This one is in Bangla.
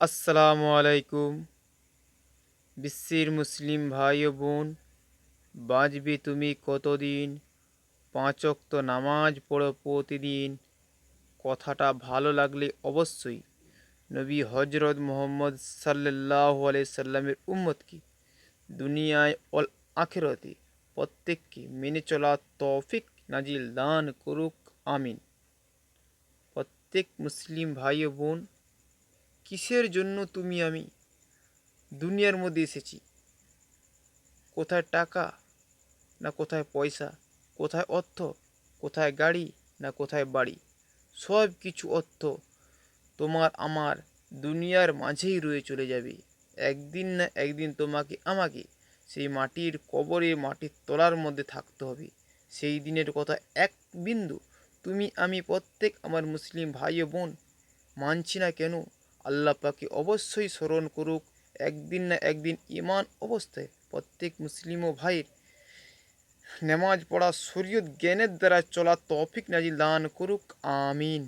আসসালামু আলাইকুম। বিশ্বের মুসলিম ভাই ও বোন, বাঁচবে তুমি কতদিন? পাঁচ ওয়াক্ত নামাজ পড়ো প্রতিদিন। কথাটা ভালো লাগলে অবশ্যই নবী হজরত মোহাম্মদ সাল্লাহ সাল্লামের উম্মতকে, দুনিয়ায় অল আখেরতে প্রত্যেককে মেনে চলা তৌফিক নাজিল দান করুক, আমিন। প্রত্যেক মুসলিম ভাই ও বোন কিসের জন্য তুমি আমি দুনিয়ার মধ্যে এসেছি? কোথায় টাকা না কোথায় পয়সা? কোথায় অর্থ? কোথায় গাড়ি না কোথায় বাড়ি? সব কিছু অর্থ তোমার আমার দুনিয়ার মাঝেই রয়ে চলে যাবে। একদিন না একদিন তোমাকে আমাকে সেই মাটির কবরে মাটির তলার মধ্যে থাকতে হবে। সেই দিনের কথা এক বিন্দু তুমি আমি প্রত্যেক আমার মুসলিম ভাই ও বোন মানছি না কেন? আল্লাহ পাকে অবশ্যই স্মরণ করুক, একদিন না একদিন ইমান অবস্থায় প্রত্যেক মুসলিম ও ভাইয়ের নামাজ পড়া শরীয়ত জ্ঞানের দ্বারা চলা তৌফিক নাজিল দান করুক, আমিন।